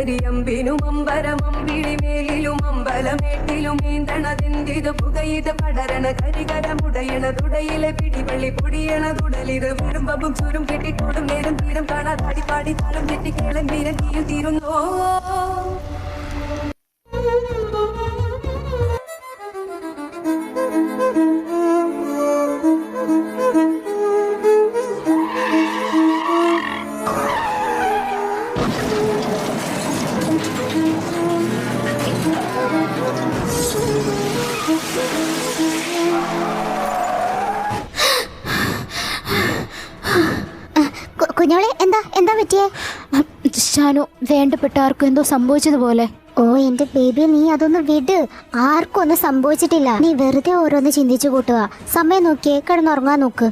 കരിയമ്പിനും വിളിമേലിലും അമ്പലമേട്ടിലും നീന്തണതെന്തിത് പുകയിത് പടരണ കരികരമുടയണ തുടയിലെ പിടിവള്ളി പൊടിയണ തുടലിത് വിടുംബും ചുരും കെട്ടിട്ടോടും നേരം തീരം കാണാ താടി പാടി താളം തെറ്റി കേളൻ വീരൻ തീയും തീരുന്നോ? വേണ്ടപ്പെട്ട ആർക്കും എന്തോ സംഭവിച്ചതുപോലെ. ഓ എന്റെ ബേബി നീ അതൊന്ന് വിട്. ആർക്കും ഒന്നും സംഭവിച്ചിട്ടില്ല. നീ വെറുതെ ഓരോന്ന് ചിന്തിച്ചു കൂട്ടുക സമയം നോക്കിയേ കിടന്നുറങ്ങാൻ നോക്ക്.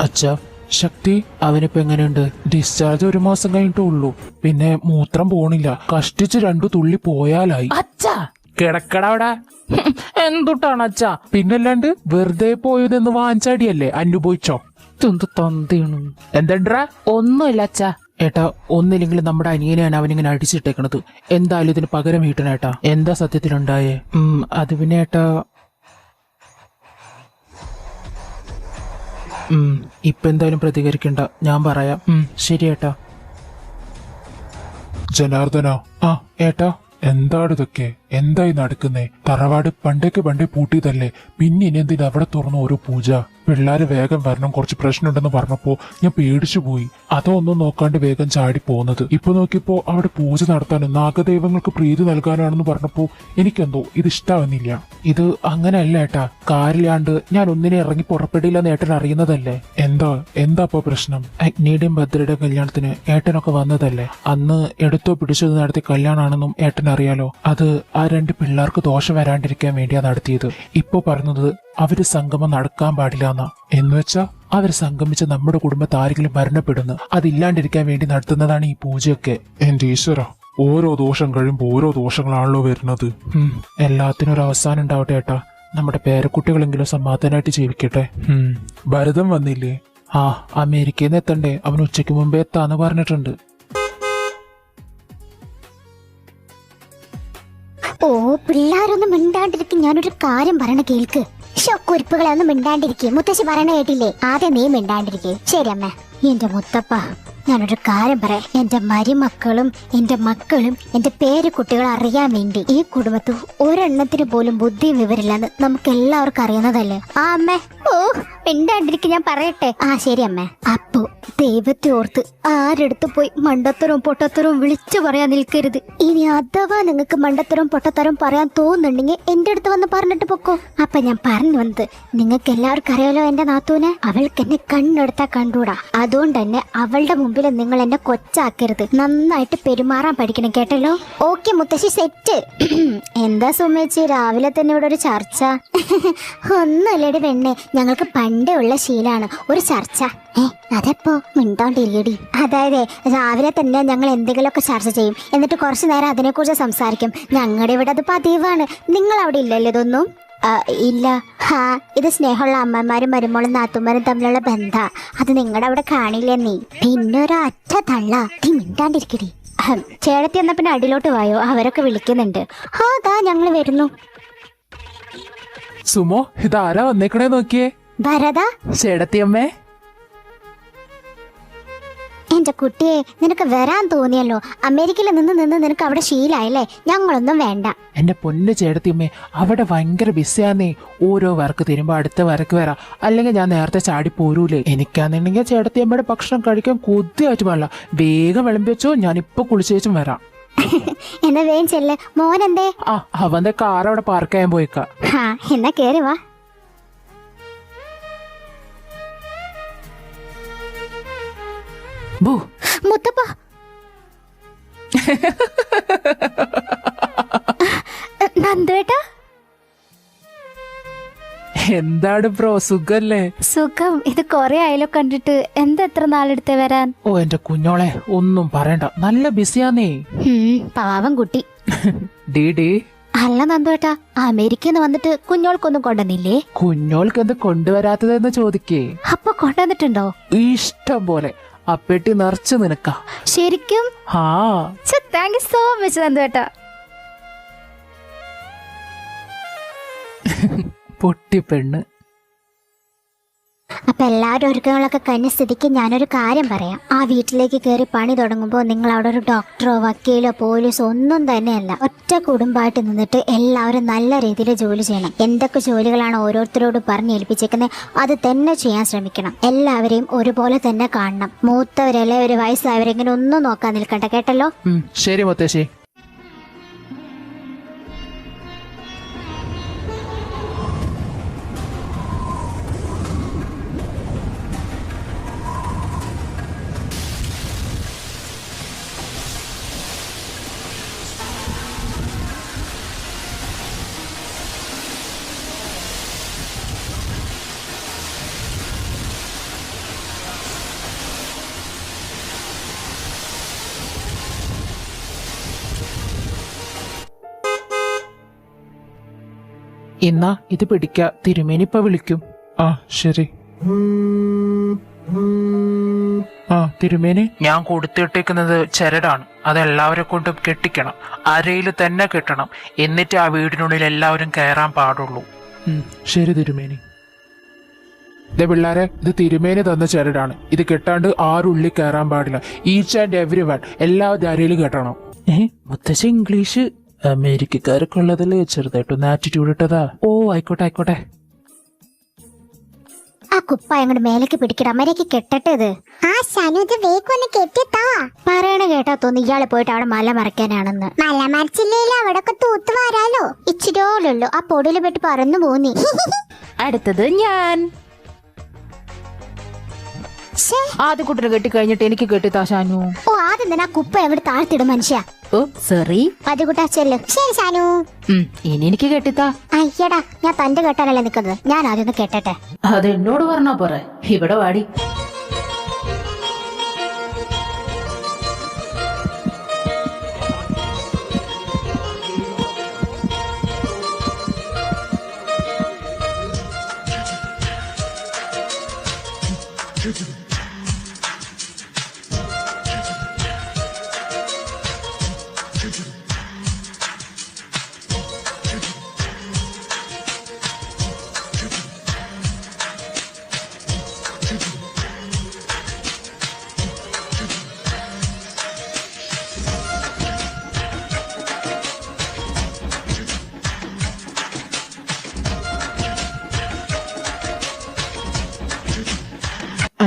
അച്ഛാ ശക്തി അവനിപ്പോ എങ്ങനെയുണ്ട്? ഡിസ്ചാർജ് ഒരു മാസം കഴിഞ്ഞിട്ടേ ഉള്ളൂ. പിന്നെ മൂത്രം പോണില്ല. കഷ്ടിച്ച് രണ്ടു തുള്ളി പോയാലായി. അച്ഛാ! കിടക്കടവിടെ. എന്തുട്ടാണ് അച്ഛാ? പിന്നല്ലാണ്ട് വെറുതെ പോയതെന്ന് വാഞ്ചാടിയല്ലേ അനുഭവിച്ചോ ഇതെന്ത് തന്തയാണ് എന്തണ്ടാ? ഒന്നുമില്ല അച്ഛാ. ഏട്ടാ ഒന്നില്ലെങ്കിൽ നമ്മുടെ അനിയനെയാണ് അവനിങ്ങനെ അടിച്ചിട്ടേക്കണത്. എന്തായാലും ഇതിന് പകരം വീട്ടനേട്ടാ എന്താ സത്യത്തിലുണ്ടായേ? ഉം, അത് പിന്നെ ഏട്ടാ. ഉം, ഇപ്പൊ എന്തായാലും പ്രതികരിക്കണ്ട. ഞാൻ പറയാം. ഉം, ശരി ഏട്ടാ. ജനാർദ്ദന? ആ ഏട്ടാ. എന്താണ് ഇതൊക്കെ എന്തായി നടക്കുന്നേ? തറവാട് പണ്ടേക്ക് പണ്ടേ പൂട്ടിയതല്ലേ? പിന്നെ ഇനി എന്തിനാ അവിടെ തുറന്നു ഒരു പൂജ? പിള്ളേര് വേഗം വരണം കുറച്ച് പ്രശ്നമുണ്ടെന്ന് പറഞ്ഞപ്പോ ഞാൻ പേടിച്ചു പോയി. അതൊന്നും നോക്കാണ്ട് വേഗം ചാടി പോകുന്നത് ഇപ്പൊ നോക്കിയപ്പോ അവിടെ പൂജ നടത്താനും നാഗദൈവങ്ങൾക്ക് പ്രീതി നൽകാനാണെന്ന് പറഞ്ഞപ്പോ എനിക്കെന്തോ ഇത് ഇഷ്ടാവുന്നില്ല. ഇത് അങ്ങനെയല്ല ഏട്ടാ. കാറിലാണ്ട് ഞാൻ ഒന്നിനെ ഇറങ്ങി പുറപ്പെടില്ല ഏട്ടൻ അറിയുന്നതല്ലേ? എന്താ? എന്താ ഇപ്പൊ പ്രശ്നം? അഗ്നിയുടെയും ഭദ്രയുടെയും കല്യാണത്തിന് ഏട്ടനൊക്കെ വന്നതല്ലേ? അന്ന് എടുത്തോ പിടിച്ചത് നടത്തിയ കല്യാണാണെന്നും ഏട്ടൻ അറിയാലോ അത് ആ രണ്ട് പിള്ളേർക്ക് ദോഷം വരാണ്ടിരിക്കാൻ വേണ്ടിയാ നടത്തിയത്. ഇപ്പൊ പറഞ്ഞത് അവർ സംഗമം നടക്കാൻ പാടില്ല എന്നാ എന്ന് വെച്ചാ അവർ സംഗമിച്ച് നമ്മുടെ കുടുംബത്തെ ആരെങ്കിലും മരണപ്പെടുന്നു അതില്ലാണ്ടിരിക്കാൻ വേണ്ടി നടത്തുന്നതാണ് ഈ പൂജയൊക്കെ. എന്റെ ഈശ്വര ഓരോ ദോഷം കഴിയുമ്പോ ഓരോ ദോഷങ്ങളാണല്ലോ വരുന്നത്. എല്ലാത്തിനും ഒരു അവസാനം ഉണ്ടാവട്ടെ ഏട്ടാ. നമ്മുടെ പേരക്കുട്ടികളെങ്കിലും സമാധാനമായിട്ട് ജീവിക്കട്ടെ. ഭരതം വന്നില്ലേ? ആ അമേരിക്കയിൽ നിന്ന് എത്തണ്ടേ? അവൻ ഉച്ചയ്ക്ക് മുമ്പേ എത്താന്ന് പറഞ്ഞിട്ടുണ്ട്. ഓ പിള്ളേരൊന്നും മിണ്ടാണ്ടിരിക്കും. ഞാനൊരു കാര്യം പറയണ കേൾക്ക്. ഷോ കുരിപ്പുകളെ ഒന്നും മിണ്ടാണ്ടിരിക്കും. മുത്തശ്ശി പറയണ കേട്ടില്ലേ? ആദ്യം നീ മിണ്ടാണ്ടിരിക്കേ. ശരി അമ്മ. എന്റെ മുത്തപ്പ ഞാനൊരു കാര്യം പറയാം. എന്റെ മരുമക്കളും എന്റെ മക്കളും എന്റെ പേരക്കുട്ടികൾ അറിയാൻ വേണ്ടി ഈ കുടുംബത്തിൽ ഒരെണ്ണത്തിന് പോലും ബുദ്ധി വിവരില്ലെന്ന് നമുക്ക് എല്ലാവർക്കും അറിയുന്നതല്ലേ? ആ അമ്മേ. ഓ മിണ്ടാണ്ടിരിക്കും. ഞാൻ പറയട്ടെ. ആ ശരി അമ്മേ. അപ്പോ ദൈവത്തെ ഓർത്ത് ആരെടുത്ത് പോയി മണ്ടത്തരവും പൊട്ടത്തരവും വിളിച്ചു പറയാൻ നിൽക്കരുത്. ഇനി അഥവാ നിങ്ങൾക്ക് മണ്ടത്തരവും പൊട്ടത്തരവും പറയാൻ തോന്നുന്നുണ്ടെങ്കിൽ എന്റെ അടുത്ത് വന്ന് പറഞ്ഞിട്ട് പൊക്കോ. അപ്പൊ ഞാൻ പറഞ്ഞു വന്നത് നിങ്ങൾക്ക് എല്ലാവർക്കും അറിയാലോ എന്റെ നാത്തൂനെ? അവൾക്ക് എന്നെ കണ്ണെടുത്താ കണ്ടൂടാ. അതുകൊണ്ട് തന്നെ അവളുടെ മുമ്പിൽ നിങ്ങൾ എന്നെ കൊച്ചാക്കരുത്. നന്നായിട്ട് പെരുമാറാൻ പഠിക്കണം കേട്ടല്ലോ? ഓക്കെ മുത്തശ്ശി സെറ്റ്. എന്താ സുമേച്ചി രാവിലെ തന്നെ ഇവിടെ ഒരു ചർച്ച? ഒന്നുമില്ലടി പെണ്ണെ ഞങ്ങൾക്ക് പണ്ടേ ഉള്ള ശീലാണ്. ഒരു ചർച്ച. ഏ അതെപ്പോ? മിണ്ടോണ്ടിരിക്കടി അതായത് രാവിലെ തന്നെ ഞങ്ങൾ എന്തെങ്കിലുമൊക്കെ ചർച്ച ചെയ്യും. എന്നിട്ട് കുറച്ച് നേരം അതിനെക്കുറിച്ച് സംസാരിക്കും. ഞങ്ങളുടെ ഇവിടെ അത് പതിവാണ്. നിങ്ങൾ അവിടെ ഇല്ലല്ലോ ഇതൊന്നും? ഇല്ല. ഹാ ഇത് സ്നേഹമുള്ള അമ്മമാരും മരുമോളും നാത്തുമാരും തമ്മിലുള്ള ബന്ധ. അത് നിങ്ങളുടെ അവിടെ കാണില്ല നീ? പിന്നെ ഒരു അറ്റ തള്ള. നീ മിണ്ടാണ്ടിരിക്കടി. അഹം, ചേട്ടത്തി എന്നാ പിന്നെ അടിയിലോട്ട് വായോ? അവരൊക്കെ വിളിക്കുന്നുണ്ട്. ആ ദാ ഞങ്ങൾ വരുന്നു. സുമോ ഇതാരാ വന്നേക്കണേ നോക്കിയേ? ഭരത ചേടത്തിയമ്മേ എന്റെ കുട്ടിയെ നിനക്ക് വരാൻ തോന്നിയല്ലോ. അമേരിക്കയിൽ നിന്ന് നിന്ന് നിനക്ക് അവിടെ ശീലായല്ലേ? ഞങ്ങളൊന്നും വേണ്ട. എന്റെ പൊന്നു ചേട്ടത്തിയമ്മേ അവിടെ ഭയങ്കര ബിസിയാന്നേ. ഓരോ വർക്ക് തരുമ്പോ അടുത്ത വരക്ക് വരാം. അല്ലെങ്കിൽ ഞാൻ നേരത്തെ ചാടി പോരൂലേ. എനിക്കാന്നുണ്ടെങ്കിൽ ചേട്ടത്തിയമ്മയുടെ ഭക്ഷണം കഴിക്കാൻ കൊതിയായിട്ട് വേണ്ട വേഗം വിളമ്പി വെച്ചോ ഞാൻ ഇപ്പൊ കുളിച്ചേച്ചും വരാം. എന്നാ വേഗം ചെല്ലേ. മോനെന്തേ? ആ അവന്റെ കാർ അവിടെ പാർക്ക് ചെയ്യാൻ പോയിക്കാ. എന്നാ കേറി വാ. ബൂ. മുത്തപ്പ. നന്ദേട്ടാ. എന്താണ് ബ്രോ സുഖല്ലേ? സുഖം. ഇത് കൊറേ ആയാലോ കണ്ടിട്ട്. എന്താ എത്ര നാളെടുത്ത് വരാൻ? ഓ എന്റെ കുഞ്ഞോളെ ഒന്നും പറയണ്ട. നല്ല ബിസിയാന്നേ. പാവം കുട്ടി. D D. അല്ല നന്ദുവേട്ടാ അമേരിക്കന്ന് വന്നിട്ട് കുഞ്ഞോൾക്കൊന്നും കൊണ്ടുവന്നില്ലേ? കുഞ്ഞോൾക്ക് എന്ത് കൊണ്ടുവരാത്തതെന്ന് ചോദിക്കേ. അപ്പൊ കൊണ്ടുവന്നിട്ടുണ്ടോ? ഇഷ്ടം പോലെ. ആ പെട്ടി നിറച്ചു നിനക്ക. ശരിക്കും? ആ താങ്ക് യു സോ മച്ച് നന്ദുവേട്ടാ. പൊട്ടി പെണ്ണ്. അപ്പൊ എല്ലാവരും ഒരുക്കങ്ങളൊക്കെ കഴിഞ്ഞ സ്ഥിതിക്ക് ഞാനൊരു കാര്യം പറയാം. ആ വീട്ടിലേക്ക് കയറി പണി തുടങ്ങുമ്പോൾ നിങ്ങൾ അവിടെ ഒരു ഡോക്ടറോ വക്കീലോ പോലീസോ ഒന്നും തന്നെയല്ല. ഒറ്റ കുടുംബമായിട്ട് നിന്നിട്ട് എല്ലാവരും നല്ല രീതിയിൽ ജോലി ചെയ്യണം. എന്തൊക്കെ ജോലികളാണ് ഓരോരുത്തരോട് പറഞ്ഞ് ഏൽപ്പിച്ചേക്കുന്നത് അത് തന്നെ ചെയ്യാൻ ശ്രമിക്കണം. എല്ലാവരെയും ഒരുപോലെ തന്നെ കാണണം. മൂത്തവരല്ലേ ഒരു വയസ്സായവരെങ്ങനെ ഒന്നും നോക്കാൻ നിൽക്കണ്ട കേട്ടല്ലോ? ശരി മുത്തശ്ശി. ഇന്നാ ഇത് പിടിക്ക തിരുമേനിപ്പ വിളിക്കും. ആ ശരി. ആ തിരുമേനി? ഞാൻ കൊടുത്തിട്ടേക്കുന്നത് ചരടാണ്. അത് എല്ലാവരെ കൊണ്ടും കെട്ടിക്കണം. അരയിൽ തന്നെ കെട്ടണം. എന്നിട്ട് ആ വീടിനുള്ളിൽ എല്ലാവരും കയറാൻ പാടുള്ളൂ. ശരി തിരുമേനി. ദേ പിള്ളാരെ ഇത് തിരുമേനി തന്ന ചരടാണ്. ഇത് കെട്ടാണ്ട് ആരുള്ളിൽ കയറാൻ പാടില്ല. ഈച്ച് ആൻഡ് എവ്രി വൺ എല്ലാവരും അരയിൽ കെട്ടണം. ഏ മുത്തശ്ശി ഇംഗ്ലീഷ് അമേരിക്കക്കാരൊക്കെ ഉള്ളതല്ലേ ചെറുതായിട്ടൊന്ന് ആറ്റിറ്റ്യൂഡ് ഇട്ടതാ. ഓ ആയിക്കോട്ടെ ആയിക്കോട്ടെ. ആ കുപ്പ അങ്ങോട്ട് മേലേക്ക് പിടിക്കട. അമ്മരേക്ക് കെട്ടട്ടെ ഇത്. ആ ശനു ഇത് വേഗം ഒന്ന് കെട്ടിത്താ. പറയണ കേട്ടാ തോന്നി ഇയാൾ പോയിട്ട് അവിടെ മല മറയ്ക്കാനാണെന്ന്. മല മറിച്ചില്ലേലും അവിടെ ഒക്കെ തൂത്ത് വരാലോ. ആ പൊടിയിൽ പെട്ട് പറന്നു പോന്നി. അടുത്തത് ഞാൻ. ശ്ശേ, ആദ്യ കുട്ടിനെ കെട്ടി കഴിഞ്ഞിട്ട് എനിക്ക് കെട്ടി താശാനു ഓ ആദ്യം തന്നെ ആ കുപ്പ എവിടെ താഴ്ത്തിടും മനുഷ്യ? ഓ സോറി. അത് കൂട്ടാ ചെല്ലു. ശരി ശാനു. ഇനി എനിക്ക് കെട്ടിത്താ അയ്യടാ ഞാൻ തന്റെ കെട്ടാനല്ലേ നിക്കുന്നത്. ഞാൻ ആദ്യം ഒന്ന് കെട്ടട്ടെ. അത് എന്നോട് പറഞ്ഞാ പോരെ. ഇവിടെ വാടി.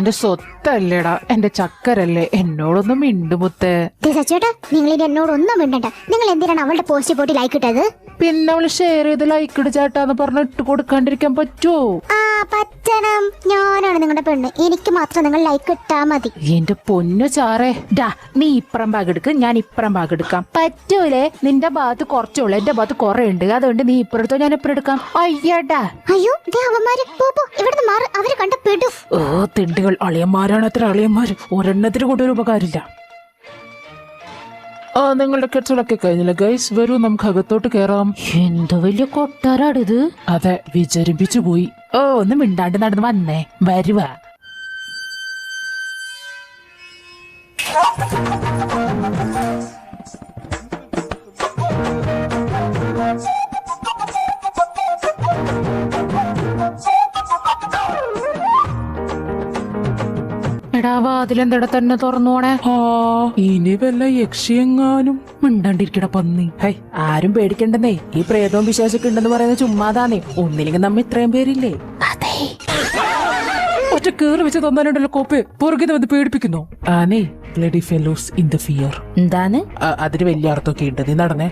എന്റെ സ്വത്തല്ലേടാ. എന്റെ ചക്കരല്ലേ. എന്നോടൊന്നും മിണ്ടുമുത്തേ സച്ചേട്ടാ നിങ്ങൾ ഇനി എന്നോട് ഒന്നും മിണ്ടണ്ട. നിങ്ങൾ എന്തിനാണ് അവളുടെ പോസ്റ്റ് പോട്ടി ലൈക്ക് ഇട്ടത്? പിന്നെ അവൾ ഷെയർ ചെയ്ത് ലൈക്ക് ഇട് ചേട്ടാന്ന് പറഞ്ഞ് ഇട്ട് കൊടുക്കാണ്ടിരിക്കാൻ പറ്റുമോ ആ പറ്റണം. ഞാനാണ് നിങ്ങളുടെ പെണ്ണ്. എനിക്ക് മാത്രം നിങ്ങൾ ലൈക്ക് ഇട്ടാ മതി. എന്റെ പൊന്നു ചാറേ. ഡാ നീ ഇപ്പുറം ബാഗ് എടുക്ക്. ഞാൻ ഇപ്പുറം ഭാഗം എടുക്കാം. പറ്റൂലേ? നിന്റെ ഭാഗത്ത് കുറച്ചുള്ളൂ. എന്റെ ഭാഗത്ത് കുറെ ഉണ്ട് അതുകൊണ്ട് നീ ഇപ്പുറത്തോ ഞാൻ ഇപ്പുറം എടുക്കാം. അയ്യടാ അയ്യോ ദേ അവന്മാര്. പോ പോ. ഇവിടുന്ന് മാറി. അവരെ കണ്ട പെടും. ഓ തിണ്ടികൾ. അളിയന്മാരാണ് അത്ര അളിയന്മാര്. ഒരെണ്ണത്തിന് കൊണ്ടൊരു ഉപകാരമില്ല. ആ നിങ്ങളുടെ കെട്ടലൊക്കെ കഴിഞ്ഞില്ല ഗൈസ് വരൂ നമുക്ക് അകത്തോട്ട് കേറാം. എന്ത് വലിയ കൊട്ടാരാടിത് അതെ വിചരിപ്പിച്ചു പോയി. ഓ ഒന്ന് മിണ്ടാണ്ട് നടന്ന് വന്നേ. വരുവാ. എടാ വാതിലെന്തട തന്നെ തുറന്നോണേ ആ ഇനി വല്ല യക്ഷിയെങ്ങാനും. മിണ്ടാണ്ടിരിക്കട പന്നി. ഹൈ ആരും പേടിക്കണ്ടെന്നേ. ഈ പ്രേതവും വിശേഷമൊക്കെ ഉണ്ടെന്ന് പറയുന്നത് ചുമ്മാതാന്നേ. ഒന്നില്ലെങ്കിൽ നമ്മ ഇത്രയും പേരില്ലേ? ഒറ്റ കേറി വെച്ച് തന്നാലുണ്ടല്ലോ കോപ്പ്. പുറകിന്ന് വന്ന് പേടിപ്പിക്കുന്നു. ആനേ bloody fellows in the fear. എന്താണ്? അതിന് വലിയ അർത്ഥമൊക്കെ ഉണ്ട്. നീ നടന്നേ.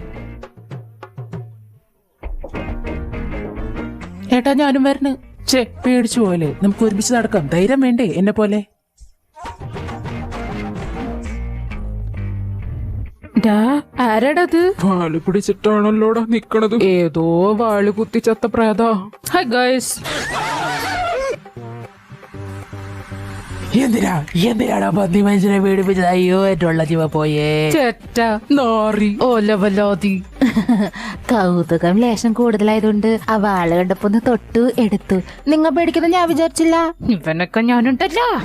ഏട്ടാ ഞാനും വരണേ. ചേ പേടിച്ചു പോലെ നമുക്ക് ഒരുമിച്ച് നടക്കാം. ധൈര്യം വേണ്ടേ എന്നെ പോലെ ആരാടത്? വാൾ പിടിച്ചിട്ടാണല്ലോടാ നിക്കണത്. ഏതോ വാൾ കുത്തിച്ചത്ത പ്രേത ഹായ് ഗൈസ് എന്തിനാ? എന്തിനാടാ പന്നി മനുഷ്യനെ പീഡിപ്പിച്ചത്? അയ്യോ ഏറ്റവും ജീവ പോയേ. ചെറ്റ നാറി. ഓലവലാതി. കൗതുകം ലേശം കൂടുതലായതുകൊണ്ട് ആ വാൾ കണ്ടപ്പോ ഒന്ന് തൊട്ടു എടുത്തു. നിങ്ങൾ പേടിക്കുന്നത് ഞാൻ വിചാരിച്ചില്ല. ഇവനൊക്കെ ഞാനുണ്ടല്ലോ.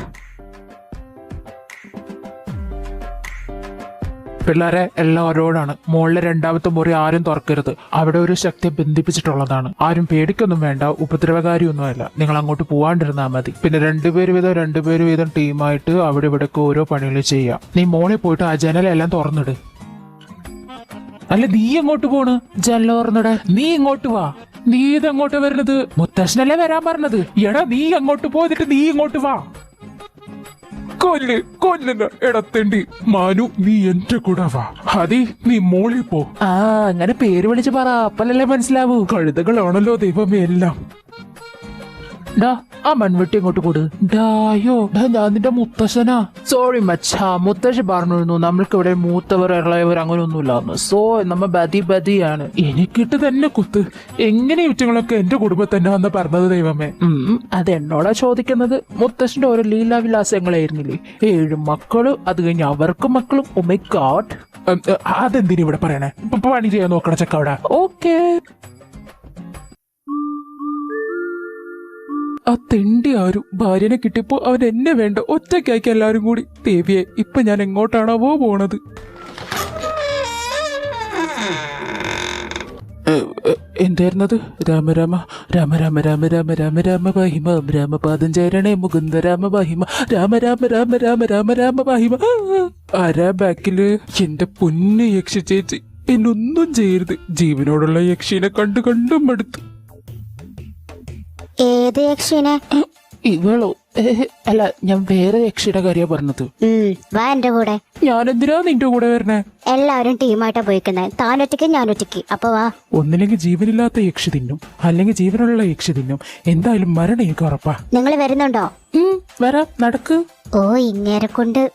പിള്ളേരെ എല്ലാവരോടാണ്. മുകളിലെ രണ്ടാമത്തെ മുറി ആരും തുറക്കരുത്. അവിടെ ഒരു ശക്തി ബന്ധിപ്പിച്ചിട്ടുള്ളതാണ്. ആരും പേടിക്കൊന്നും വേണ്ട ഉപദ്രവകാരിയൊന്നുമല്ല. നിങ്ങൾ അങ്ങോട്ട് പോവാണ്ടിരുന്നാൽ മതി. പിന്നെ രണ്ടുപേര് വീതം രണ്ടുപേര് വീതം ടീമായിട്ട് അവിടെ ഇവിടെ ഓരോ പണികൾ ചെയ്യാം. നീ മോളിൽ പോയിട്ട് ആ ജനലെല്ലാം തുറന്നിട്. അല്ല നീ എങ്ങോട്ട് പോണ്? ജനൽ തുറന്നിട. നീ ഇങ്ങോട്ട് വാ. നീ ഇതെങ്ങോട്ട് വരുന്നത് മുത്തശ്ശനല്ലേ വരാൻ പറഞ്ഞത്? എടാ നീ അങ്ങോട്ട് പോയിട്ട് നീ ഇങ്ങോട്ട് വാ. കൊല്ല് കൊല്ലുന്ന ഇടത്തേണ്ടി മാനു നീ എന്റെ കൂടെ വാ. ഹതി നീ മോളിൽ പോ. ആ അങ്ങനെ പേര് വിളിച്ച് പറ. അപ്പലല്ലേ മനസ്സിലാവൂ. കഴുതകളാണല്ലോ ദൈവമേ എല്ലാം. ഡാ ആ മൺവെട്ടി ഇങ്ങോട്ട് കൊടു. ഡായോ ഡാ ഞാൻ നിന്റെ മുത്തശ്ശനാ. സോറി മച്ചാ മുത്തശ്ശി പറഞ്ഞിരുന്നു നമ്മൾക്ക് ഇവിടെ മൂത്തവർ ഇളയവർ അങ്ങനെ ഒന്നുമില്ലാന്ന് സോ നമ്മ ബതി ബതിയാണ്. എനിക്കിട്ട് തന്നെ കുത്ത്. എങ്ങനെ ഇവറ്റങ്ങളൊക്കെ എന്റെ കുടുംബത്തന്നെ വന്ന് പറഞ്ഞത് ദൈവമേ? അത് എന്നോടാ ചോദിക്കുന്നത്. മുത്തശ്ശന്റെ ഓരോ ലീലാവിലാസങ്ങളായിരുന്നില്ലേ? ഏഴ് മക്കളും അത് കഴിഞ്ഞ് അവർക്കും മക്കളും. Oh അതെന്തിനാ ഗാഡ് അതെന്തിനു ഇവിടെ പറയണേ? പണി ചെയ്യാൻ നോക്കണ ചക്കവിടെ. ഓക്കേ ആ തെണ്ടി ആരും ഭാര്യനെ കിട്ടിയപ്പോ അവൻ എന്നെ വേണ്ട ഒറ്റയ്ക്കാക്കി എല്ലാരും കൂടി ദേവിയെ ഇപ്പൊ ഞാൻ എങ്ങോട്ടാണാവോ പോണത് എന്തായിരുന്നത് രാമരാമ രാമ രാമ രാമ രാമ രാമ രാമ പാഹിമ രാമപാദം ചേരണേ മുകുന്ദ രാമ ബാഹിമ രാമ രാമ രാമ രാമ രാമ രാമ ബാഹിമ ആരാ ബാക്കിൽ എന്റെ പൊന്നു യക്ഷ ചേച്ചി എന്നൊന്നും ചെയ്യരുത് ജീവനോടുള്ള യക്ഷിനെ കണ്ടു കണ്ടും മടുത്തു ഏത് യക്ഷിനെ? ഇവളോ? അല്ല ഞാൻ വേറെ യക്ഷിയുടെ കാര്യ പറഞ്ഞത്. വാ എന്റെ കൂടെ. ഞാൻ എന്തിനാ നിന്റെ കൂടെ വരണേ? എല്ലാവരും ടീമായിട്ടാ പോയിക്കുന്നേ. താൻ ഒറ്റയ്ക്ക് ഞാൻ ഒറ്റയ്ക്ക് അപ്പൊ വാ. ഒന്നില്ലെങ്കിൽ ജീവനില്ലാത്ത യക്ഷി തിന്നും. അല്ലെങ്കിൽ ജീവനുള്ള യക്ഷി തിന്നും. എന്തായാലും മരണം എനിക്ക് ഉറപ്പാ. നിങ്ങൾ വരുന്നുണ്ടോ? വരാ വരാം. നടക്ക്. ഓ ഇങ്ങേരെ കൊണ്ട്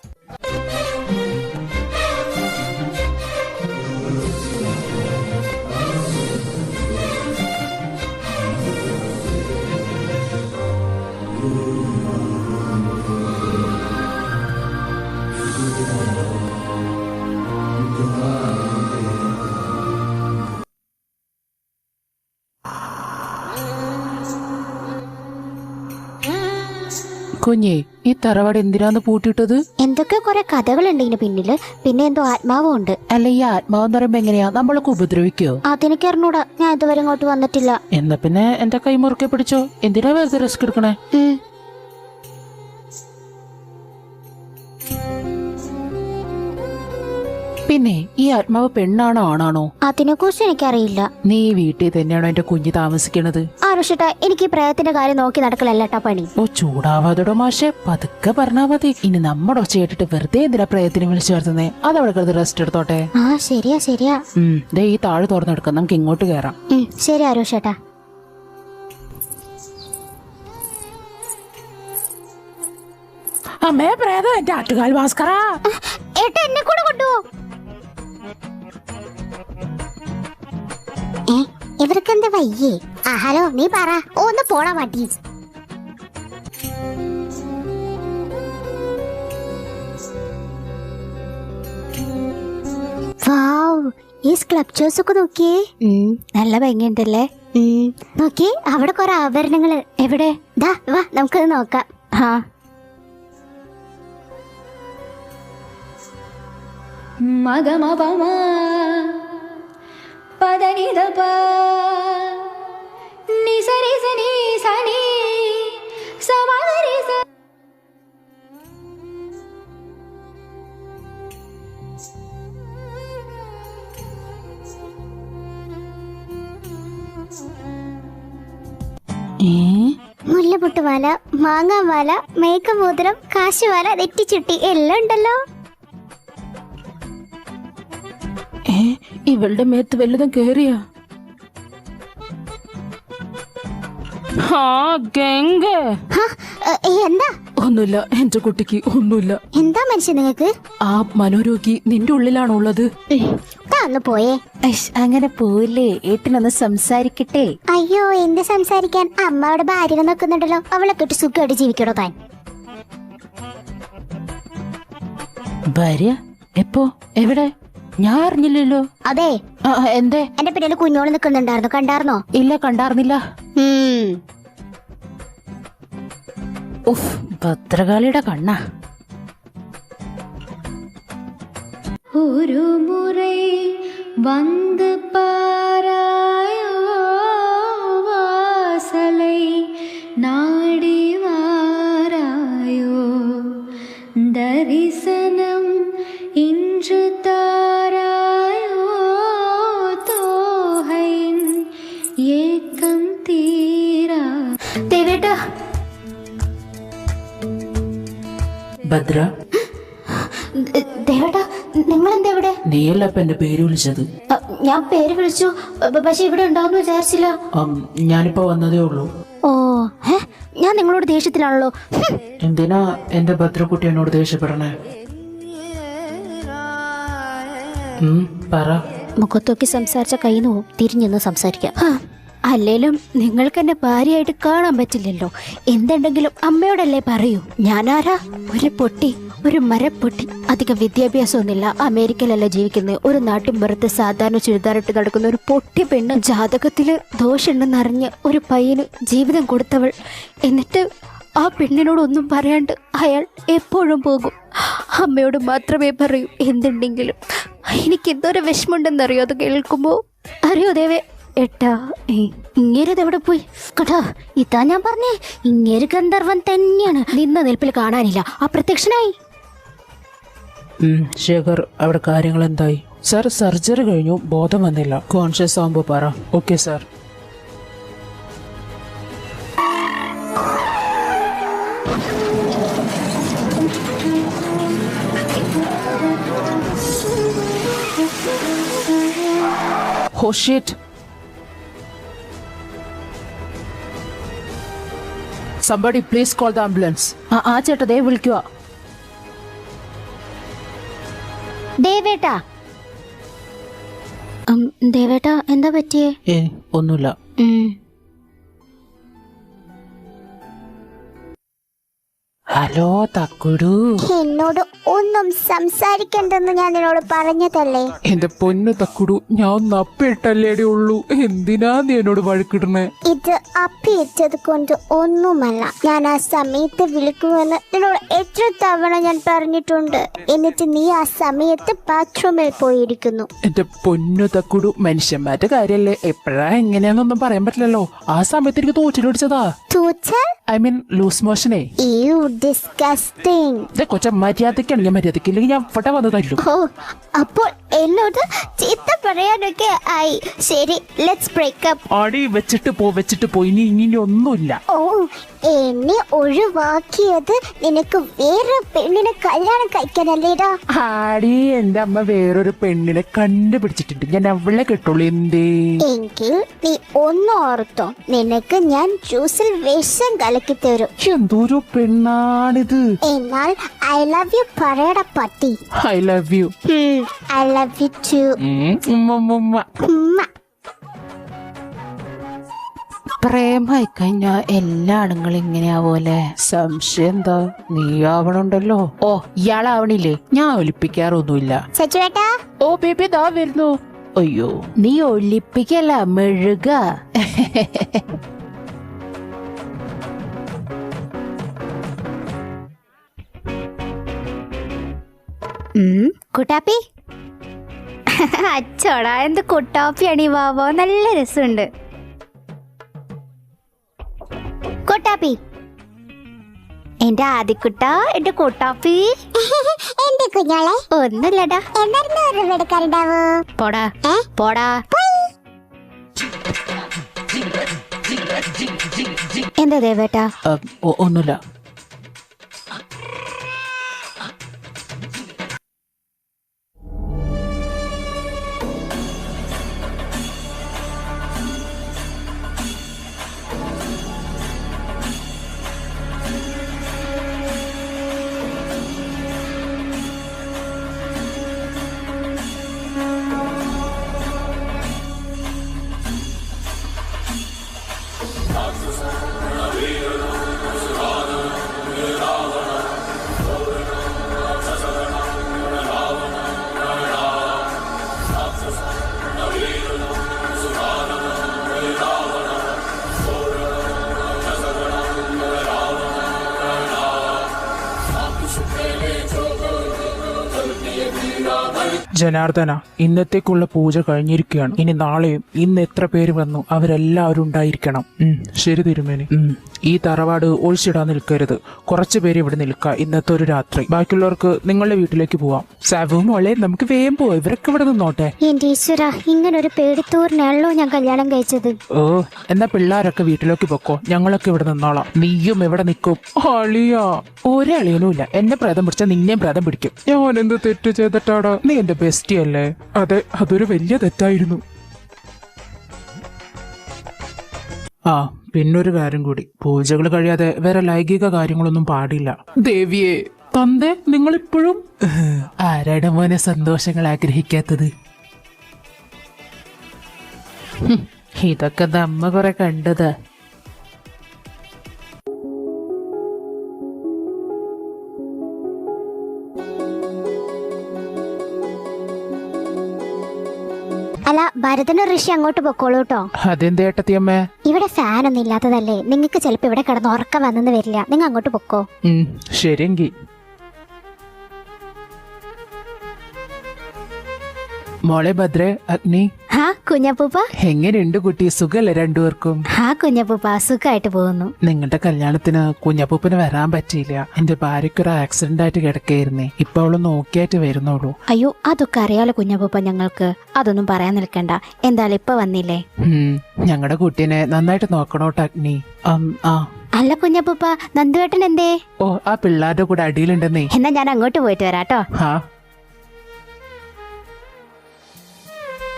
കുഞ്ഞേ ഈ തറവാട് എന്തിനാന്ന് പൂട്ടിട്ടത് എന്തൊക്കെ കുറെ കഥകളുണ്ട് ഇതിന് പിന്നിൽ. പിന്നെ എന്തോ ആത്മാവും ഉണ്ട് അല്ല ഈ ആത്മാവെന്ന് പറയുമ്പോ എങ്ങനെയാ? നമ്മളൊക്കെ ഉപദ്രവിക്കോ? അതെനിക്ക് അറിഞ്ഞൂടാ. ഞാൻ ഇതുവരെ ഇങ്ങോട്ട് വന്നിട്ടില്ല. എന്നാ പിന്നെ എന്റെ കൈ മുറുക്കെ പിടിച്ചോ? എന്തിനാ വെറുതെ റിസ്ക് എടുക്കണേ? പിന്നെ ഈ ആത്മാവ് പെണ്ണാണോ ആണാണോ? അതിനെ കുറിച്ച് എനിക്കറിയില്ല. നീ ഈ വീട്ടിൽ തന്നെയാണോ എന്റെ കുഞ്ഞ് താമസിക്കണത്? ആരുഷട്ടാ എനിക്ക് ഈ പ്രേതത്തിന്റെ കാര്യം നോക്കി നടക്കലല്ലട്ടാ പണി. ഓ ചൂടാവാതെടോ മാഷെ. പതുക്കെ പറഞ്ഞാ മതി. ഇനി നമ്മുടെ ഒച്ച കേട്ടിട്ട് വെറുതെ എന്തിനാ പ്രേയത്തിന് വിളിച്ചു അത് അതവിടെ കിടന്ന് റെസ്റ്റ് എടുത്തോട്ടെ. ആ ശരിയാ ശരിയാ. ഉം ദേ ഈ താഴ് തുറന്നെടുക്കാം നമുക്ക് ഇങ്ങോട്ട് കയറാം ഉം, ശരി ആരോഷേട്ടാ അമ്മേ പ്രേതം എന്റെ ആറ്റുകാൽ ഭാസ്കറാ ഏട്ടാ എന്നെ കൂടെ കൊണ്ടുപോ. ഏ? ഇവർക്ക് എന്താ വയ്യേ? ആ ഹലോ നീ പറ. ഓ, ഒന്ന് പോടാ മാറ്റി വാവ് ഈ സ്ക്ലപ്ചേഴ്സ് ഒക്കെ നോക്കിയേ. നല്ല ഭംഗിയുണ്ടല്ലേ? നോക്കിയേ അവിടെ കുറെ ആഭരണങ്ങൾ എവിടെ? ദാ വാ നമുക്കത് നോക്കാം. ഹാ മഗമപമ. പദനിദപ നിസരി സനി സനി സമദരി സ ഏ മുല്ലമുട്ടുമാല മാങ്ങാമാല മേഘമോതിരം കാശുമാല നെറ്റിച്ചുട്ടി എല്ലാം ഉണ്ടല്ലോ ഇവളുടെ മേത്ത് വല്ലതും കേറിയ? എന്താ? ഒന്നുമില്ല എന്റെ കുട്ടിക്ക് ഒന്നുമില്ല. എന്താ മനുഷ്യ നിങ്ങക്ക്? ആ മനോരോഗി നിന്റെ ഉള്ളിലാണുള്ളത്. പോയേ. അങ്ങനെ പോയില്ലേ ഏട്ടനൊന്ന് സംസാരിക്കട്ടെ. അയ്യോ എന്ത് സംസാരിക്കാൻ? അമ്മ അവിടെ ഭാര്യ നോക്കുന്നുണ്ടല്ലോ. അവളെ കെട്ടി സുഖമായിട്ട് ജീവിക്കണോ താൻ? ഭാര്യ എപ്പോ? എവിടെ? ഞാൻ അറിഞ്ഞില്ലല്ലോ അതെ എന്തേ? എന്റെ പിന്നിൽ കുഞ്ഞോൾ നിക്കുന്നുണ്ടായിരുന്നു? കണ്ടാർന്നോ ഇല്ല കണ്ടാർന്നില്ല. ഉഫ് ഭദ്രകാളിയുടെ കണ്ണ. ഒരു മുറൈ വന്ന് പാരാ ഭദ്ര. ദേവട്ടാ നിങ്ങൾ എന്താ ഇവിടെ? നീയല്ല ഇപ്പൊ എന്റെ പേര് വിളിച്ചത്. ഞാൻ പേര് വിളിച്ചു. പക്ഷെ ഇവിടെ ഉണ്ടാവുന്ന വിചാരിച്ചില്ല. ഞാനിപ്പോ വന്നതേ ഉള്ളൂ. ഓ ഞാൻ നിങ്ങളോട് ദേഷ്യത്തിലാണല്ലോ. എന്തിനാ എന്റെ ഭദ്രക്കുട്ടി എന്നോട് ദേഷ്യപ്പെടണേ പറ. മുഖത്തൊക്കെ സംസാരിച്ച കയ്യിൽ നിന്ന് തിരിഞ്ഞെന്ന് സംസാരിക്കാം. അല്ലേലും നിങ്ങൾക്ക് എന്നെ ഭാര്യയായിട്ട് കാണാൻ പറ്റില്ലല്ലോ. എന്തുണ്ടെങ്കിലും അമ്മയോടല്ലേ പറയൂ. ഞാനാരാ? ഒരു പൊട്ടി ഒരു മരപ്പൊട്ടി. അധികം വിദ്യാഭ്യാസമൊന്നുമില്ല. അമേരിക്കയിലല്ല ജീവിക്കുന്നത് ഒരു നാട്ടിൻ പുറത്ത് സാധാരണ ചുരിദാറിട്ട് നടക്കുന്ന ഒരു പൊട്ടി പെണ്ണ് ജാതകത്തിൽ ദോഷമുണ്ടെന്നറിഞ്ഞ് ഒരു പയ്യന് ജീവിതം കൊടുത്തവൾ. എന്നിട്ട് ആ പെണ്ണിനോടൊന്നും പറയാണ്ട് അയാൾ എപ്പോഴും പോകും. അമ്മയോട് മാത്രമേ പറയൂ. എന്തുണ്ടെങ്കിലും എനിക്ക് എന്തോരം വിഷമമുണ്ടെന്നറിയോ? അത് കേൾക്കുമ്പോൾ അറിയോ ദേവേ? എട്ടാ ഇങ്ങേരത് എവിടെ പോയി? കേട്ടോ ഇതാ ഞാൻ പറഞ്ഞേ ഇങ്ങേര് ഗന്ധർവൻ തന്നെയാണ്. നിന്ന നിൽപ്പിൽ കാണാനില്ല. അപ്രത്യക്ഷനായി. ശേഖർ അവിടെ കാര്യങ്ങൾ എന്തായി? സാർ സർജറി കഴിഞ്ഞു. ബോധം വന്നില്ല. കോൺഷ്യസ് ആവുമ്പോ പറ. Okay sir. Oh shit. Please call the ambulance ആ ആ ചേട്ടാ ദേ വിളിക്കുക ദേവേട്ടാ. ദേവേട്ടാ എന്താ പറ്റിയേ? ഏ ഒന്നുമില്ല. ഹലോ തക്കുടു. എന്നോട് ഒന്നും സംസാരിക്കണ്ടെന്ന് ഞാൻ നിന്നോട് പറഞ്ഞതല്ലേ? എന്റെ പൊന്നു തക്കുടു ഞാൻ അപ്പിട്ടല്ലേടെ ഉള്ളൂ. എന്തിനാ നീ എന്നോട് വഴക്കിടണേ? ഇത് അപ്പിയിട്ടത് കൊണ്ട് ഒന്നുമല്ല. ഞാൻ ആ സമയത്ത് വിളിക്കുമെന്ന് നിന്നോട് എത്ര തവണ ഞാൻ പറഞ്ഞിട്ടുണ്ട്. എന്നിട്ട് നീ ആ സമയത്ത് ബാത്റൂമിൽ പോയിരിക്കുന്നു. എന്റെ പൊന്നു തക്കുടു മനുഷ്യന്മാരുടെ കാര്യല്ലേ? എപ്പോഴാ എങ്ങനെയാന്നൊന്നും പറയാൻ പറ്റില്ലല്ലോ. ആ സമയത്ത് എനിക്ക് തോച്ചിലോടിച്ചതാ തോച്ച ഐ മീൻ ലൂസ് മോഷനെ. യു ഡിസ്കസ്റ്റിംഗ് ഇതേ കൊച്ച ഞാൻ മര്യാദയ്ക്ക്. ഇല്ലെങ്കിൽ ഞാൻ അവിടെ വന്ന് തല്ലും ഓ അപ്പോൾ എന്നോട് ചീത്ത പറയാനൊക്കെ ആയി. ശരി ലെറ്റ്സ് ബ്രേക്കപ്പ് അടി വെച്ചിട്ട് പോ വെച്ചിട്ട് പോ. ഇനി ഇനി ഇനി ഒന്നുമില്ല. ഓ എന്നെ ഒഴിവാക്കിയത് നിനക്ക് വേറെ പെണ്ണിനെ കല്യാണം കഴിക്കാനല്ലേടാ? ആടി എന്റെ അമ്മ വേറൊരു പെണ്ണിനെ കണ്ടുപിടിച്ചിട്ടുണ്ട്. ഞാൻ അവളെ കിട്ടുള്ളൂ എന്തേ? എങ്കിൽ നീ ഒന്ന് ഓർത്തോ നിനക്ക് ഞാൻ ജ്യൂസിൽ വിഷം കലക്കി തരും. എന്തൊരു പെണ്ണാണിത്? എന്നാൽ ഐ ലവ് യു പറയട പട്ടി. I love you. I love you too. ഉമ്മ ഉമ്മ പ്രേമായി കഴിഞ്ഞാ എല്ലാ ആണുങ്ങളും ഇങ്ങനെയാവോലെ സംശയം എന്താ നീ ആവണുണ്ടല്ലോ. ഓ ഇയാളാവണില്ലേ? ഞാൻ ഒലിപ്പിക്കാറൊന്നുമില്ല. സച്ചുവേട്ടാ ഓ ബേബി ദാ വരുന്നു. അയ്യോ. നീ ഒലിപ്പിക്കല്ല മെഴുക. കുട്ടാപ്പി. അച്ചോടാ എന്ത് കുട്ടാപ്പിയാണ് ഈ വാവോ? നല്ല രസമുണ്ട്. കുട്ടാപ്പി. എന്റെ ആദിക്കുട്ട എന്റെ കുട്ടാപ്പി. എന്റെ കുഞ്ഞാളെ ഒന്നുമില്ലടാ. എന്തായിരുന്നു പോടാ പോടാ. എന്താ ദേവേട്ടാ? ഒന്നുമില്ല. ജനാർദ്ദന ഇന്നത്തേക്കുള്ള പൂജ കഴിഞ്ഞിരിക്കുകയാണ്. ഇനി നാളെയും ഇന്ന് എത്ര പേര് വന്നു അവരെല്ലാവരും ഉണ്ടായിരിക്കണം. ശരി തിരുമേനി. ഈ തറവാട് ഒഴിച്ചിടാൻ നിൽക്കരുത്. കുറച്ചു പേര് ഇവിടെ നിൽക്കുക ഇന്നത്തെ ഒരു രാത്രി. ബാക്കിയുള്ളവർക്ക് നിങ്ങളുടെ വീട്ടിലേക്ക് പോവാം. സാവു മോളെ നമുക്ക് വേഗം പോവാം. ഇവരൊക്കെ ഇവിടെ നിന്നോട്ടെ. എന്റെ ഈശ്വര ഇങ്ങനെ ഒരു പേടിത്തൂറിനാണല്ലോ ഞാൻ കല്യാണം കഴിച്ചത്. ഓ എന്നാ പിള്ളേരൊക്കെ വീട്ടിലേക്ക് പൊക്കോ. ഞങ്ങളൊക്കെ ഇവിടെ നിന്നോളാം. നീയും ഇവിടെ നിൽക്കും? അളിയാ. ഒരളിയനും ഇല്ല എന്നെ പ്രേതം പിടിച്ചാൽ നിന്നെയും പ്രേതം പിടിക്കും. ഞാൻ എന്ത് തെറ്റ് ചെയ്തിട്ടാടാ? നീ എന്റെ ബെസ്റ്റി അല്ലേ അതെ അതൊരു വലിയ തെറ്റായിരുന്നു. ആ പിന്നൊരു കാര്യം കൂടി. പൂജകൾ കഴിയാതെ വേറെ ലൈംഗിക കാര്യങ്ങളൊന്നും പാടില്ല. ദേവിയെ തന്തേ നിങ്ങളിപ്പോഴും? ആരാണ് മോനെ സന്തോഷങ്ങൾ ആഗ്രഹിക്കാത്തത്? ഇതൊക്കെ നമ്മ കുറെ കണ്ടതാ. അല്ല ഭരതനും ഋഷി അങ്ങോട്ട് പൊക്കോളൂ കേട്ടോ അതെന്ത് ഏട്ടത്തിയമ്മേ? ഇവിടെ ഫാൻ ഒന്നും ഇല്ലാത്തതല്ലേ? നിങ്ങൾക്ക് ചിലപ്പോ ഇവിടെ കിടന്ന് ഉറക്കം വന്നെന്ന് വരില്ല. നിങ്ങൾ അങ്ങോട്ട് പൊക്കോ. ശരിയെങ്കി. മോളെ ഭദ്രേ അഗ്നി. ഹാ? കുഞ്ഞപ്പൂപ്പ. എങ്ങനെയുണ്ട് കുട്ടി? സുഖല്ലേ രണ്ടുപേർക്കും? ആ കുഞ്ഞപ്പൂപ്പ സുഖമായിട്ട് പോകുന്നു. നിങ്ങളുടെ കല്യാണത്തിന് കുഞ്ഞപ്പൂപ്പിന് വരാൻ പറ്റിയില്ല. എന്റെ ഭാര്യയ്ക്കൊരു ആക്സിഡന്റ് ആയിട്ട് കിടക്കായിരുന്നേ. ഇപ്പൊ അവൾ നോക്കിയായിട്ട് വരുന്നുള്ളൂ. അയ്യോ അതൊക്കെ അറിയാലോ കുഞ്ഞപ്പൂപ്പ ഞങ്ങൾക്ക്. അതൊന്നും പറയാൻ നിൽക്കണ്ട. എന്തായാലും ഇപ്പൊ വന്നില്ലേ? ഞങ്ങളുടെ കുട്ടീനെ നന്നായിട്ട് നോക്കണോട്ടോ അഗ്നി. ആ. അല്ല കുഞ്ഞപ്പൂപ്പ നന്ദുവേട്ടൻ എന്തേ? ഓ ആ പിള്ളേരുടെ കൂടെ അടിയിലുണ്ടെന്നേ. എന്നാ ഞാൻ അങ്ങോട്ട് പോയിട്ട് വരാട്ടോ.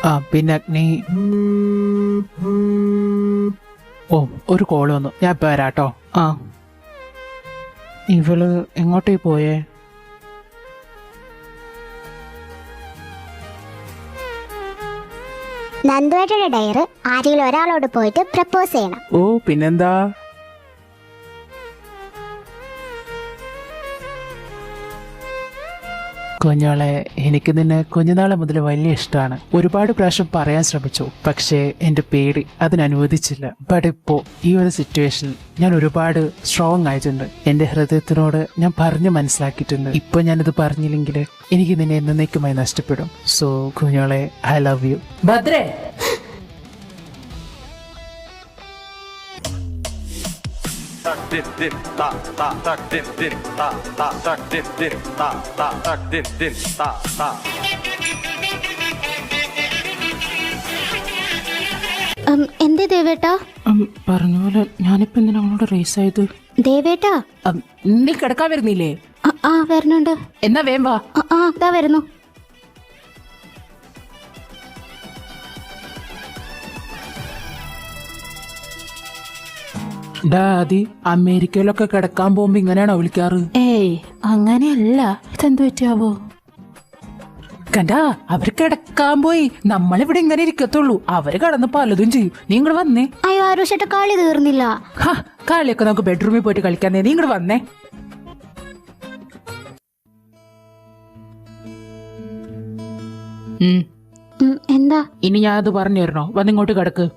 ആ പിന്നെ അഗ്നി ഓ ഒരു കോൾ വന്നു. ഞാൻ ഇപ്പൊ വരാട്ടോ. ആ. ഇവൾ എങ്ങോട്ടേ പോയേ? നന്ദുവേട്ടയുടെ ഡയറ് ആരെങ്കിലും ഒരാളോട് പോയിട്ട് പ്രപ്പോസ് ചെയ്യണം. ഓ പിന്നെന്താ? കുഞ്ഞോളെ എനിക്ക് നിന്നെ കുഞ്ഞുനാളെ മുതൽ വലിയ ഇഷ്ടമാണ്. ഒരുപാട് പ്രാവശ്യം പറയാൻ ശ്രമിച്ചു. പക്ഷേ എന്റെ പേടി അതിനനുവദിച്ചില്ല. ബട്ട് ഇപ്പോ ഈ ഒരു സിറ്റുവേഷൻ ഞാൻ ഒരുപാട് സ്ട്രോങ് ആയിട്ടുണ്ട്. എന്റെ ഹൃദയത്തിനോട് ഞാൻ പറഞ്ഞു മനസ്സിലാക്കിയിട്ടുണ്ട്. ഇപ്പൊ ഞാനിത് പറഞ്ഞില്ലെങ്കിൽ എനിക്ക് നിന്നെ എന്നേക്കുമായി നഷ്ടപ്പെടും. സോ കുഞ്ഞോളെ ഐ ലവ് യു ഭദ്രേ! Tak din din ta ta tak din din ta ta tak din din ta ta tak din din ta ta എന്തേ ദേവേട്ടാ? പറഞ്ഞ പോലെ ഞാനിപ്പോ എന്തിനാ അവളോട് റേസ് ആയത്? ദേവേട്ട? നീ കിടക്കാൻ വരുന്നില്ലേ? ആ, ആ വരുന്നുണ്ട്. എന്നാ വേം വാ. ആ, ആ ഇതാ വരുന്നു. ഡാദി അമേരിക്കയിലൊക്കെ കിടക്കാൻ പോകുമ്പോ ഇങ്ങനെയാണോ വിളിക്കാറ്? ഏയ് അങ്ങനെയല്ല. ഇതെന്ത് പറ്റിയാവോ? കണ്ടാ അവർ കിടക്കാൻ പോയി. നമ്മളിവിടെ ഇങ്ങനെ ഇരിക്കത്തുള്ളൂ. അവർ കടന്ന് പലതും ചെയ്യും. നിങ്ങൾ വന്നേ. അയ്യോ ആരോഷേട്ട കളി തീർന്നില്ല. ഹാ കളിയൊക്കെ നമുക്ക് ബെഡ്റൂമിൽ പോയിട്ട് കളിക്കാൻ നിങ്ങൾ വന്നേ. ഉം, എന്താ? ഇനി ഞാൻ അത് പറഞ്ഞു തരണോ? വന്നിങ്ങോട്ട് കിടക്ക്.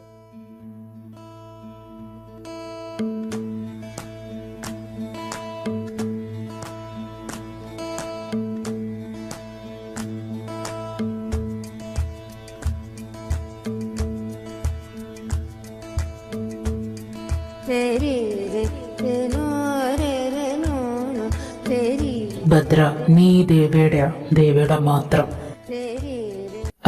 ഭദ്ര നീ ദേവിയുടെയാ ദേവിയുടെ മാത്രം.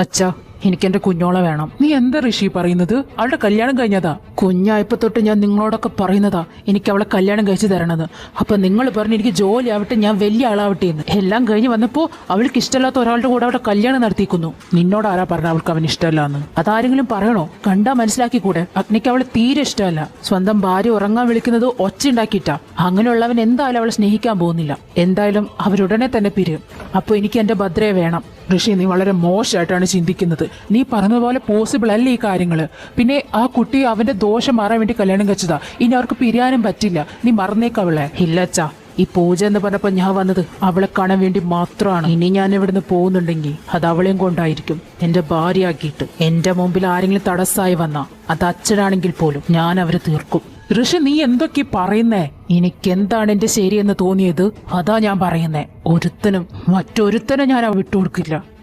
അച്ഛ എനിക്ക് എന്റെ കുഞ്ഞോളെ വേണം. നീ എന്താ ഋഷി പറയുന്നത്? അവളുടെ കല്യാണം കഴിഞ്ഞതാ. കുഞ്ഞായപ്പോ തൊട്ട് ഞാൻ നിങ്ങളോടൊക്കെ പറയുന്നതാ. എനിക്ക് അവളെ കല്യാണം കഴിച്ചു തരണത്. അപ്പം നിങ്ങൾ പറഞ്ഞു എനിക്ക് ജോലി ആവട്ടെ ഞാൻ വലിയ ആളാവട്ടെ എന്ന്. എല്ലാം കഴിഞ്ഞ് വന്നപ്പോൾ അവൾക്ക് ഇഷ്ടമല്ലാത്ത ഒരാളുടെ കൂടെ അവിടെ കല്യാണം നടത്തിക്കുന്നു നിന്നോട് ആരാ പറഞ്ഞ അവൾക്ക് അവൻ ഇഷ്ടമല്ല എന്ന്? അതാരെങ്കിലും പറയണോ? കണ്ടാ മനസ്സിലാക്കി കൂടെ അഗ്നിക്ക് അവളെ തീരെ ഇഷ്ടമല്ല. സ്വന്തം ഭാര്യ ഉറങ്ങാൻ വിളിക്കുന്നത് ഒച്ച ഉണ്ടാക്കിയിട്ടാ അങ്ങനെയുള്ളവൻ എന്തായാലും അവളെ സ്നേഹിക്കാൻ പോകുന്നില്ല. എന്തായാലും അവരുടനെ തന്നെ പിരിയും. അപ്പോൾ എനിക്ക് എന്റെ ഭദ്രയെ വേണം. ഋഷി നീ വളരെ മോശമായിട്ടാണ് ചിന്തിക്കുന്നത്. നീ പറഞ്ഞതുപോലെ പോസിബിൾ അല്ല ഈ കാര്യങ്ങൾ പിന്നെ ആ കുട്ടി അവന്റെ ദോഷം മാറാൻ വേണ്ടി കല്യാണം കഴിച്ചതാ. ഇനി അവർക്ക് പിരിയാനും പറ്റില്ല. നീ മറന്നേക്കവളെ ഇല്ലച്ചാ ഈ പൂജ എന്ന് പറഞ്ഞപ്പോ ഞാൻ വന്നത് അവളെ കാണാൻ വേണ്ടി മാത്രമാണ്. ഇനി ഞാൻ ഇവിടുന്ന് പോകുന്നുണ്ടെങ്കിൽ അത് അവളെയും കൊണ്ടായിരിക്കും. എന്റെ ഭാര്യയാക്കിയിട്ട്. എന്റെ മുമ്പിൽ ആരെങ്കിലും തടസ്സമായി വന്ന അത് അച്ഛനാണെങ്കിൽ പോലും ഞാൻ അവരെ തീർക്കും. ഋഷി നീ എന്തൊക്കെ പറയുന്നേ? എനിക്കെന്താണ് ശരി ശരിയെന്ന് തോന്നിയത്? അതാ ഞാൻ പറയുന്നേ. ഒരുത്തനും മറ്റൊരുത്തനും ഞാൻ വിട്ടുകൊടുക്കില്ല.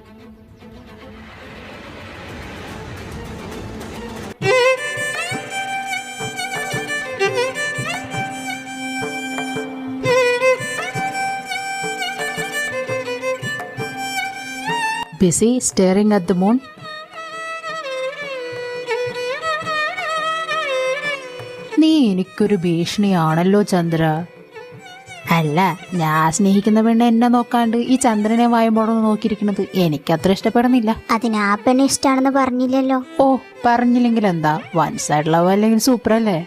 Busy staring at the moon നീ എനിക്കൊരു ഭീഷണിയാണല്ലോ ചന്ദ്ര. അല്ല ഞാൻ സ്നേഹിക്കുന്ന പെണ്ണ് എന്നെ നോക്കാണ്ട് ഈ ചന്ദ്രനെ വായുമ്പോഴൊന്ന് നോക്കിയിരിക്കുന്നത്. എനിക്കത്ര ഇഷ്ടപ്പെടുന്നില്ല. അതിന് ആ പെണ്ണ് ഇഷ്ടാണെന്ന് പറഞ്ഞില്ലല്ലോ. ഓ പറഞ്ഞില്ലെങ്കിൽ എന്താ? വൺ സൈഡ് ലവ് അല്ലെങ്കിൽ സൂപ്പർ അല്ലേ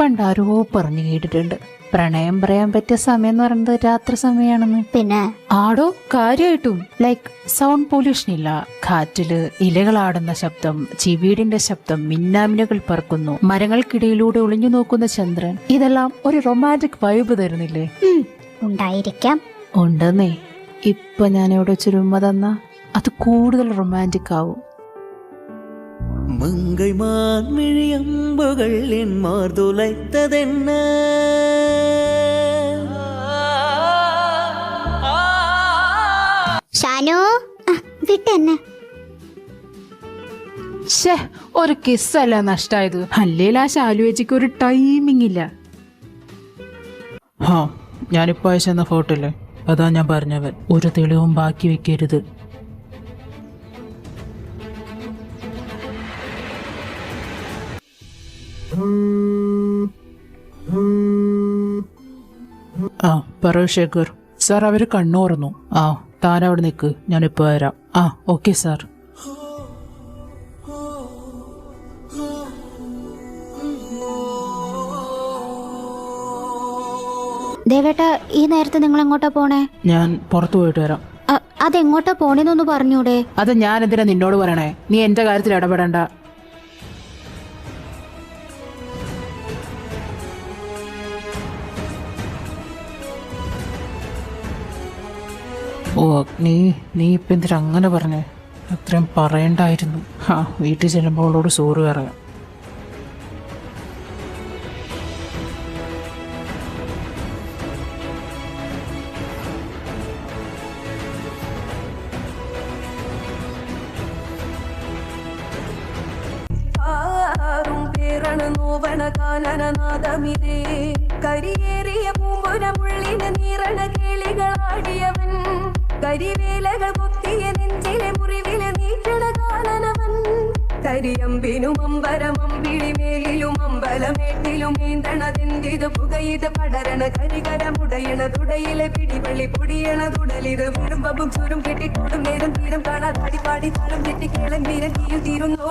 പണ്ടാരോ പറഞ്ഞു കേട്ടിട്ടുണ്ട്. പ്രണയം പറയാൻ പറ്റിയ സമയം എന്ന് പറയുന്നത് രാത്രി സമയമാണെന്ന് പിന്നെ? ആടോ കാര്യമായിട്ടും ലൈക്ക് സൗണ്ട് പൊല്യൂഷൻ ഇല്ല. കാറ്റിൽ ഇലകളാടുന്ന ശബ്ദം ചിവീടിന്റെ ശബ്ദം മിന്നാമിനുകൾ പറക്കുന്നു. മരങ്ങൾക്കിടയിലൂടെ ഒളിഞ്ഞു നോക്കുന്ന ചന്ദ്രൻ. ഇതെല്ലാം ഒരു റൊമാന്റിക് വൈബ് തരുന്നില്ലേ? ഉണ്ടായിരിക്കാം. ഉണ്ടെന്നേ. ഇപ്പൊ ഞാൻ ഇവിടെ ചുരുമ്മ തന്ന. അത് കൂടുതൽ റൊമാന്റിക് ആവും. மங்கை மான்மிழி அம்புகள் என் மார்துளைத்ததென்ன ഷാനു ആ, വിട്ടെന്നെ ഷേ ഒരു കിസ്സല്ല നഷ്ടായത് അല്ലേൽ ആ ശാലുവേച്ചിക്ക് ഒരു ടൈമിംഗ് ഇല്ല ഹാ ഞാനിപ്പോ അയച്ചെന്ന ഫോട്ടോ അല്ലേ അതാ ഞാൻ പറഞ്ഞവൻ ഒരു തെളിവും ബാക്കി വെക്കരുത് പറയൂ ശേഖർ. സാർ അവർ കണ്ണുറന്നു ആ താൻ അവിടെ നിൽക്ക് ഞാനിപ്പോ വരാം. ആ ഓക്കെ സാർ. ദേവേട്ട ഈ നേരത്തെ നിങ്ങൾ എങ്ങോട്ടാ പോണേ? ഞാൻ പുറത്തു പോയിട്ട് വരാം. അതെങ്ങോട്ടാ പോണേന്നൊന്ന് പറഞ്ഞൂടെ? അത് ഞാൻ എന്തിനാ നിന്നോട് പറയണേ? നീ എന്റെ കാര്യത്തിൽ ഇടപെടണ്ട. ഓ നീ നീ ഇപ്പം എന്തിനാ അങ്ങനെ പറഞ്ഞേ? അത്രയും പറയണ്ടായിരുന്നു. ആ വീട്ടിൽ ചെല്ലുമ്പോൾ അവളോട് സോറി പറയാം. പിടിവള്ളി പൊടിയണ തുടലിത് വിടുമ്പും ചുരും കെട്ടിക്കൂടും നേരം തീരം കാണാതാടി പാടി താളം തെറ്റി കേളൻ വീരൻ തീരും തീരുന്നോ.